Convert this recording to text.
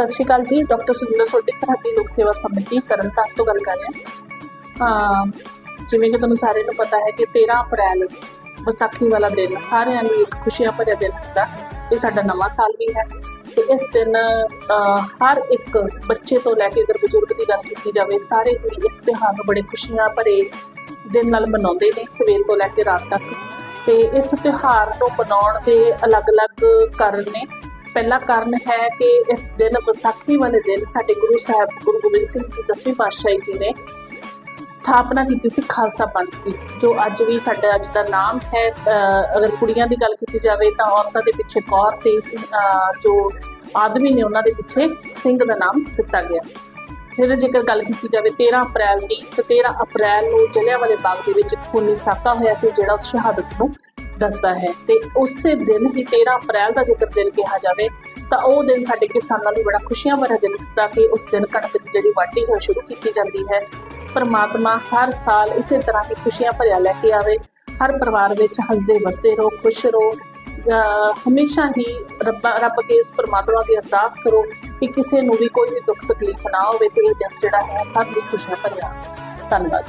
ਸਤਿ ਸ਼੍ਰੀ ਅਕਾਲ ਜੀ। ਡਾਕਟਰ ਸੁਰਿੰਦਰ ਸੋਢੀ ਸਰਹੱਦੀ ਲੋਕ ਸੇਵਾ ਸਮਿਤੀ ਤਰਨਤਾਰਨ ਤੋਂ ਗੱਲ ਕਰ ਰਹੇ ਹਾਂ। ਜਿਵੇਂ ਕਿ ਤੁਹਾਨੂੰ ਸਾਰਿਆਂ ਨੂੰ ਪਤਾ ਹੈ ਕਿ 13 ਅਪ੍ਰੈਲ ਵਿਸਾਖੀ ਵਾਲਾ ਦਿਨ, ਸਾਰਿਆਂ ਲਈ ਇੱਕ ਖੁਸ਼ੀਆਂ ਭਰਿਆ ਦਿਨ ਹੁੰਦਾ ਇਹ ਸਾਡਾ ਨਵਾਂ ਸਾਲ ਵੀ ਹੈ। ਤੇ ਇਸ ਦਿਨ ਹਰ ਇੱਕ ਬੱਚੇ ਤੋਂ ਲੈ ਕੇ ਅਗਰ ਬਜ਼ੁਰਗ ਦੀ ਗੱਲ ਕੀਤੀ ਜਾਵੇ, ਸਾਰੇ ਹੀ ਇਸ ਤਿਉਹਾਰ ਨੂੰ ਬੜੇ ਖੁਸ਼ੀਆਂ ਭਰੇ ਦਿਨ ਨਾਲ ਮਨਾਉਂਦੇ ਨੇ, ਸਵੇਰ ਤੋਂ ਲੈ ਕੇ ਰਾਤ ਤੱਕ। ਤੇ ਇਸ ਤਿਉਹਾਰ ਨੂੰ ਮਨਾਉਣ ਦੇ ਅਲੱਗ-ਅਲੱਗ ਕਾਰਨ ਨੇ। ਪਹਿਲਾ ਕਾਰਨ ਹੈ ਕਿ ਇਸ ਦਿਨ ਵਿਸਾਖੀ ਵਾਲੇ ਦਿਨ ਸਾਡੇ ਗੁਰੂ ਸਾਹਿਬ, ਗੁਰੂ ਗੋਬਿੰਦ ਸਿੰਘ ਜੀ, ਦਸਵੀਂ ਪਾਤਸ਼ਾਹੀ ਜੀ ਨੇ ਸਥਾਪਨਾ ਕੀਤੀ ਸੀ ਖਾਲਸਾ ਪੰਥ ਦੀ, ਜੋ ਅੱਜ ਵੀ ਸਾਡਾ ਅੱਜ ਦਾ ਨਾਮ ਹੈ। ਅਗਰ ਕੁੜੀਆਂ ਦੀ ਗੱਲ ਕੀਤੀ ਜਾਵੇ ਤਾਂ ਔਰਤਾਂ ਦੇ ਪਿੱਛੇ ਕੌਰ ਤੇ ਅਹ ਜੋ ਆਦਮੀ ਨੇ ਉਹਨਾਂ ਦੇ ਪਿੱਛੇ ਸਿੰਘ ਦਾ ਨਾਮ ਦਿੱਤਾ ਗਿਆ। ਫਿਰ ਜੇਕਰ ਗੱਲ ਕੀਤੀ ਜਾਵੇ 13 ਅਪ੍ਰੈਲ ਦੀ, ਤੇ 13 ਅਪ੍ਰੈਲ ਨੂੰ ਜਲਿਆਂਵਾਲੇ ਬਾਗ ਦੇ ਵਿੱਚ ਇੱਕ ਖੂਨੀ ਸਾਕਾ ਹੋਇਆ ਸੀ, ਜਿਹੜਾ ਉਸ ਸ਼ਹਾਦਤ ਨੂੰ ਦੱਸਦਾ ਹੈ ਤੇ ਉਸੇ ਦਿਨ ਹੀ 13 ਅਪ੍ਰੈਲ ਦਾ ਜੇਕਰ ਦਿਨ ਕਿਹਾ ਜਾਵੇ ਤਾਂ ਉਹ ਦਿਨ ਸਾਡੇ ਕਿਸਾਨਾਂ ਲਈ ਬੜਾ ਖੁਸ਼ੀਆਂ ਭਰਿਆ ਦਿਨ ਹੁੰਦਾ ਕਿ ਉਸ ਦਿਨ ਕਣਕ ਦੀ ਜਿਹੜੀ ਵਾਢੀ ਹੈ ਸ਼ੁਰੂ ਕੀਤੀ ਜਾਂਦੀ ਹੈ। ਪਰਮਾਤਮਾ ਹਰ ਸਾਲ ਇਸੇ ਤਰ੍ਹਾਂ ਦੀ ਖੁਸ਼ੀਆਂ ਭਰਿਆ ਲੈ ਕੇ ਆਵੇ। ਹਰ ਪਰਿਵਾਰ ਵਿੱਚ ਹੱਸਦੇ ਵਸਦੇ ਰਹੋ, ਖੁਸ਼ ਰਹੋ। ਹਮੇਸ਼ਾ ਹੀ ਰੱਬ ਰੱਬ ਕੇ ਉਸ ਪਰਮਾਤਮਾ ਦੀ ਅਰਦਾਸ ਕਰੋ ਕਿ ਕਿਸੇ ਨੂੰ ਵੀ ਕੋਈ ਵੀ ਦੁੱਖ ਤਕਲੀਫ ਨਾ ਹੋਵੇ ਤੇ ਇਹ ਦਿਨ ਜਿਹੜਾ ਹੈ ਸਭ ਦੀ ਖੁਸ਼ੀਆਂ ਭਰਿਆ। ਧੰਨਵਾਦ।